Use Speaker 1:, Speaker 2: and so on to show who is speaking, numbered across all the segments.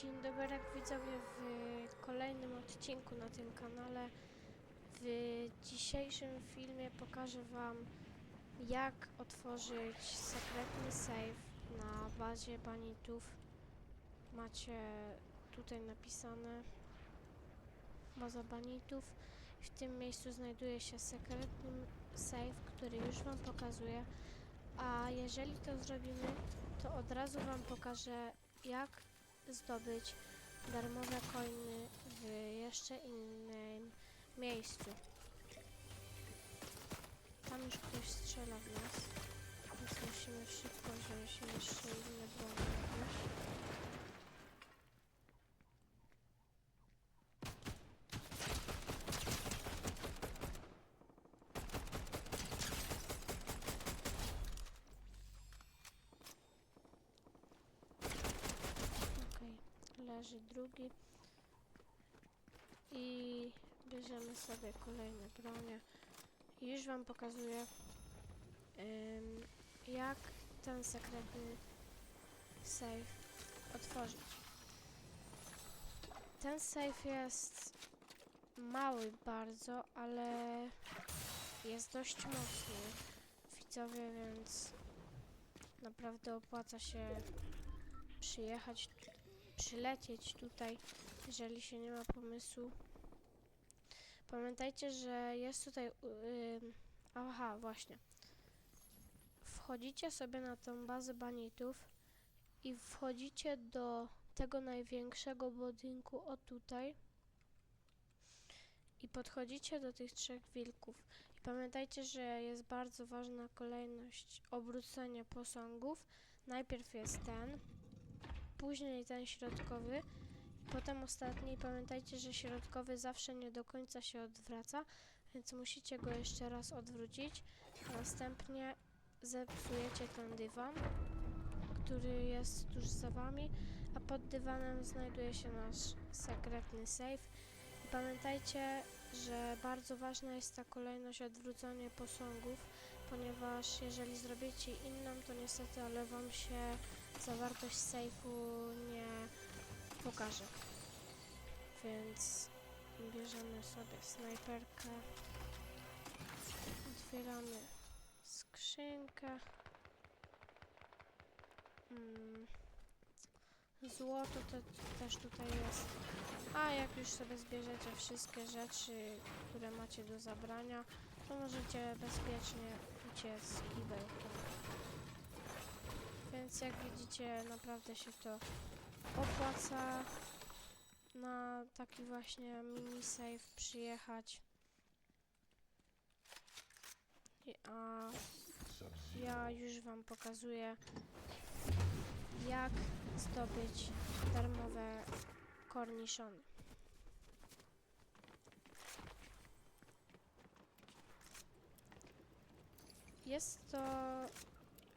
Speaker 1: Dzień dobry widzowie w kolejnym odcinku na tym kanale. W dzisiejszym filmie pokażę wam jak otworzyć sekretny safe na bazie banitów. Macie tutaj napisane baza banitów. W tym miejscu znajduje się sekretny safe, który już wam pokazuję. A jeżeli to zrobimy, to od razu wam pokażę jak zdobyć darmowe coiny w jeszcze innym miejscu. Tam już ktoś strzela w nas, więc musimy szybko wziąć jeszcze inne broni leży drugi. I bierzemy sobie kolejne bronie. I już wam pokazuję ym, jak ten sekretny safe otworzyć. Ten safe jest mały bardzo, ale jest dość mocny widzowie, więc naprawdę opłaca się przyjechać, przylecieć tutaj, jeżeli się nie ma pomysłu. Pamiętajcie, że jest tutaj. Yy, aha, właśnie. Wchodzicie sobie na tą bazę banitów i wchodzicie do tego największego budynku o tutaj i podchodzicie do tych trzech wilków. I pamiętajcie, że jest bardzo ważna kolejność obrócenia posągów. Najpierw jest ten, później ten środkowy, potem ostatni. Pamiętajcie, że środkowy zawsze nie do końca się odwraca, więc musicie go jeszcze raz odwrócić. Następnie zepsujecie ten dywan, który jest tuż za wami, a pod dywanem znajduje się nasz sekretny safe. I pamiętajcie, że bardzo ważna jest ta kolejność odwrócenia posągów, ponieważ jeżeli zrobicie inną, to niestety, ale wam się zawartość sejfu nie pokaże. Więc bierzemy sobie snajperkę, otwieramy skrzynkę. Mm. Złoto te, też tutaj jest. A jak już sobie zbierzecie wszystkie rzeczy, które macie do zabrania, to możecie bezpiecznie uciec kibelkiem. Więc jak widzicie, naprawdę się to opłaca na taki właśnie mini save przyjechać. A ja już wam pokazuję jak zdobyć darmowe korniszony. Jest to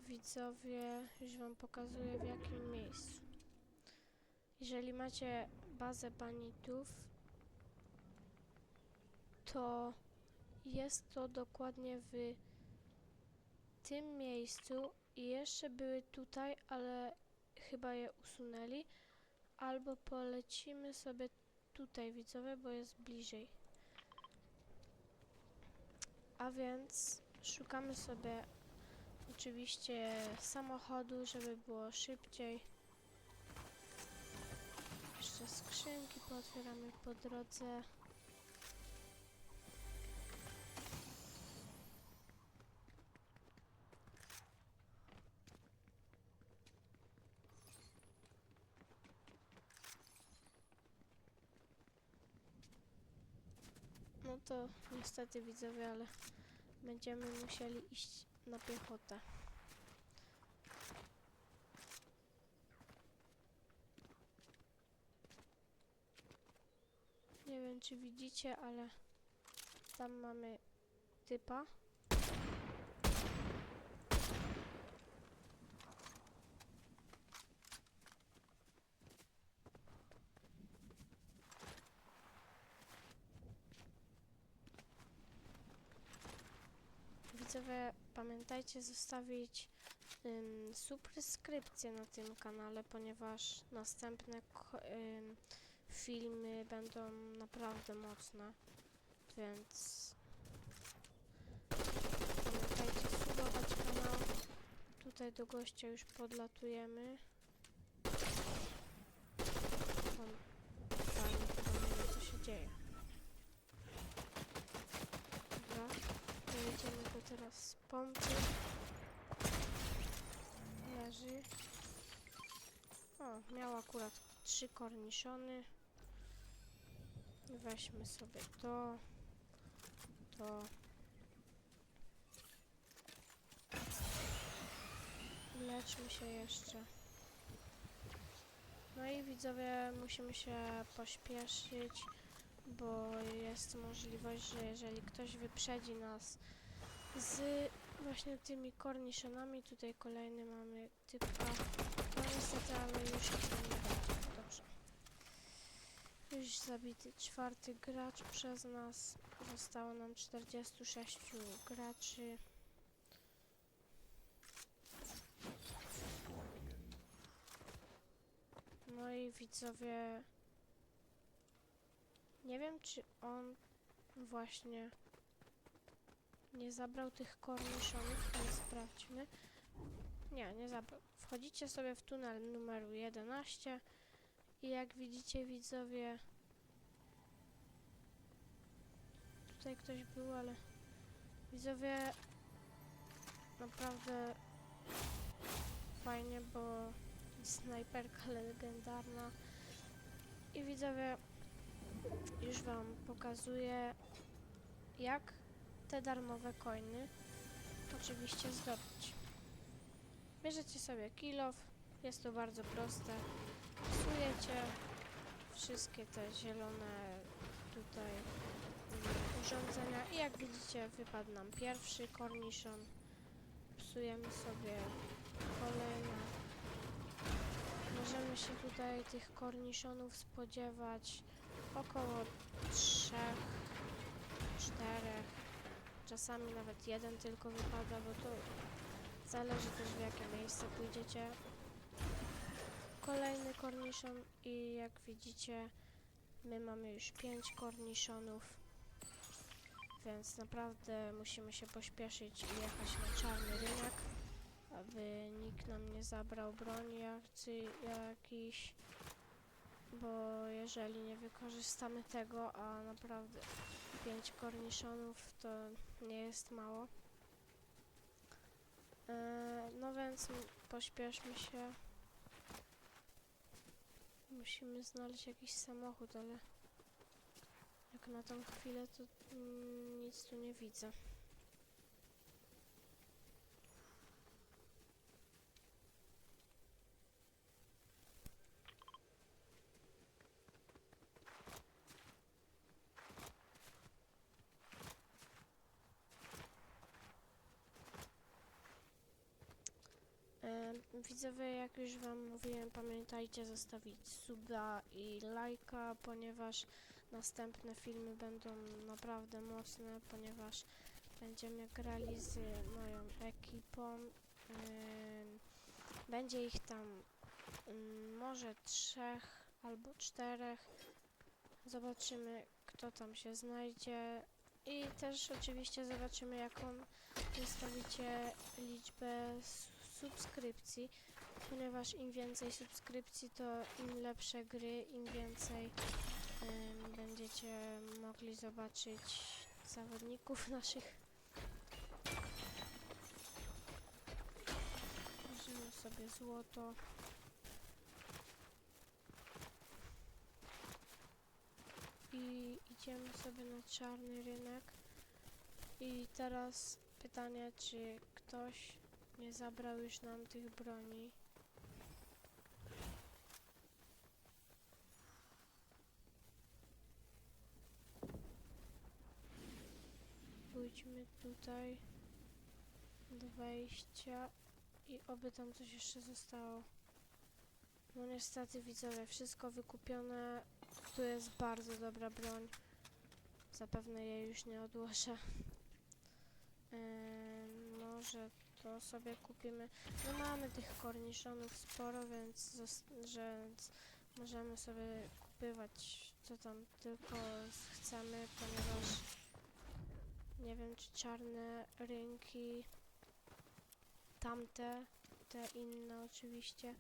Speaker 1: widzowie, już wam pokazuję w jakim miejscu. Jeżeli macie bazę banitów, to jest to dokładnie w tym miejscu i jeszcze były tutaj, ale chyba je usunęli. Albo polecimy sobie tutaj widzowie, bo jest bliżej. A więc szukamy sobie oczywiście samochodu, żeby było szybciej. Jeszcze skrzynki pootwieramy po drodze. No to niestety widzowie, ale będziemy musieli iść na piechotę. Nie wiem czy widzicie, ale tam mamy typa. Widzowie, pamiętajcie zostawić ym, subskrypcję na tym kanale, ponieważ następne ym, filmy będą naprawdę mocne, więc pamiętajcie subować kanał. Tutaj do gościa już podlatujemy. Chyba nie wie co się dzieje. Dobra, dojedziemy go teraz z pompy. Leży. O, miał akurat trzy korniszony. Weźmy sobie to, to. Leczmy się jeszcze. No i widzowie, musimy się pośpieszyć, bo jest możliwość, że jeżeli ktoś wyprzedzi nas z właśnie tymi korniszonami, tutaj kolejny mamy typka, no niestety, ale już nie. Dobrze. Już zabity czwarty gracz przez nas. Zostało nam 46 graczy. No i widzowie. Nie wiem, czy on właśnie nie zabrał tych korniszonów, ale sprawdźmy. Nie, nie zabrał. Wchodzicie sobie w tunel numeru 11 i jak widzicie widzowie tutaj ktoś był, ale widzowie naprawdę fajnie, bo snajperka legendarna i widzowie już wam pokazuję jak te darmowe coiny oczywiście zdobyć. Bierzecie sobie kilof, jest to bardzo proste. Psujecie wszystkie te zielone tutaj urządzenia i jak widzicie wypadł nam pierwszy korniszon. Psujemy sobie kolejne. Możemy się tutaj tych korniszonów spodziewać około trzech, czasami nawet jeden tylko wypada, bo to zależy też w jakie miejsce pójdziecie. Kolejny korniszon i jak widzicie my mamy już pięć korniszonów, więc naprawdę musimy się pośpieszyć i jechać na czarny rynek aby nikt nam nie zabrał broni jakiś, bo jeżeli nie wykorzystamy tego, a naprawdę 5 korniszonów to nie jest mało. E, no więc pośpieszmy się. Musimy znaleźć jakiś samochód, ale jak na tą chwilę to mm, nic tu nie widzę. Widzowie, jak już Wam mówiłem, pamiętajcie zostawić suba i lajka, ponieważ następne filmy będą naprawdę mocne, ponieważ będziemy grali z moją ekipą. Em, Będzie ich tam mm, może trzech albo czterech. Zobaczymy, kto tam się znajdzie. I też oczywiście zobaczymy, jaką wystawicie liczbę subskrypcji, ponieważ im więcej subskrypcji, to im lepsze gry, im więcej będziecie mogli zobaczyć zawodników naszych. Bierzemy sobie złoto. I idziemy sobie na czarny rynek. I teraz pytanie, czy ktoś nie zabrał już nam tych broni. Pójdźmy tutaj do wejścia i oby tam coś jeszcze zostało. No niestety widzowie, wszystko wykupione. Tu jest bardzo dobra broń. Zapewne jej już nie odłożę. Em, może to sobie kupimy. No mamy tych korniszonów sporo, więc, że możemy sobie kupywać co tam tylko chcemy, ponieważ nie wiem czy czarne rynki, tamte, te inne oczywiście.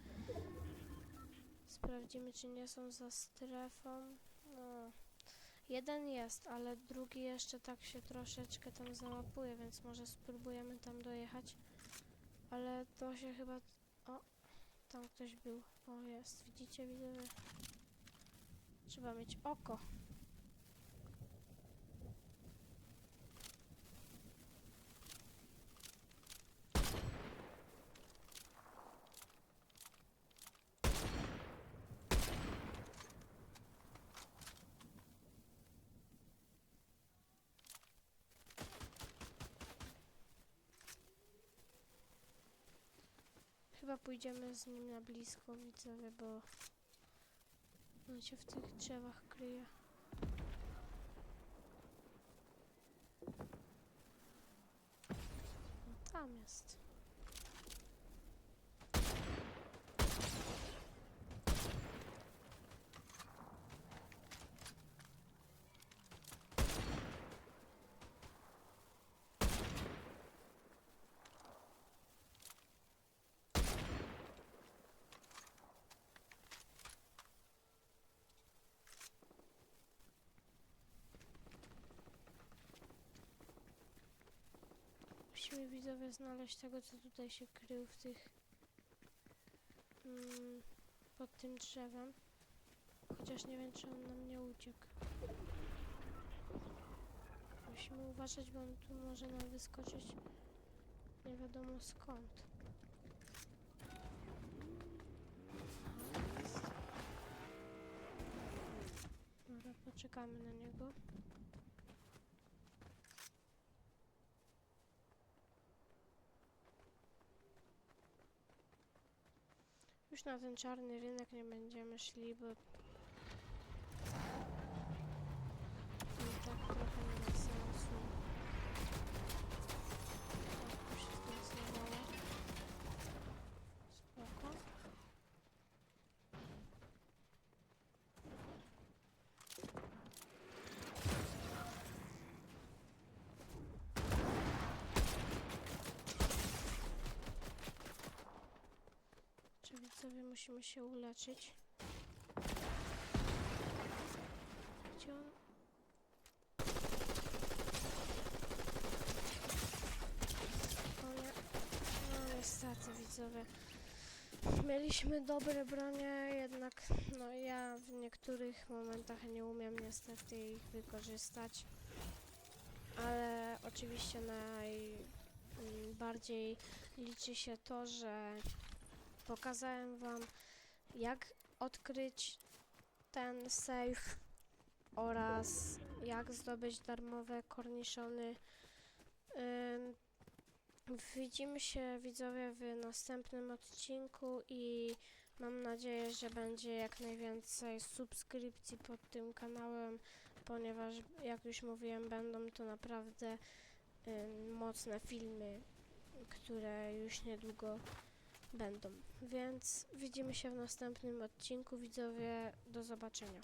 Speaker 1: Sprawdzimy czy nie są za strefą. No. Jeden jest, ale drugi jeszcze tak się troszeczkę tam załapuje, więc może spróbujemy tam dojechać. Ale to się chyba... O, tam ktoś był. O, jest. Widzicie, widzę. Trzeba mieć oko. Chyba pójdziemy z nim na blisko, widzowie, bo on się w tych drzewach kryje. Tam jest. Musimy widzowie znaleźć tego, co tutaj się krył w tych... Mm, pod tym drzewem. Chociaż nie wiem, czy on nam nie uciekł. Musimy uważać, bo on tu może nam wyskoczyć nie wiadomo skąd. Dobra, poczekamy na niego. Już na ten czarny rynek nie będziemy szli, bo musimy się uleczyć? Gdzie on? No niestety widzowie. Mieliśmy dobre bronie, jednak no ja w niektórych momentach nie umiem niestety ich wykorzystać. Ale oczywiście najbardziej liczy się to, że pokazałem wam jak odkryć ten safe oraz jak zdobyć darmowe korniszony. Widzimy się widzowie w następnym odcinku i mam nadzieję, że będzie jak najwięcej subskrypcji pod tym kanałem, ponieważ jak już mówiłem będą to naprawdę mocne filmy, które już niedługo będą. Więc widzimy się w następnym odcinku, widzowie. Do zobaczenia.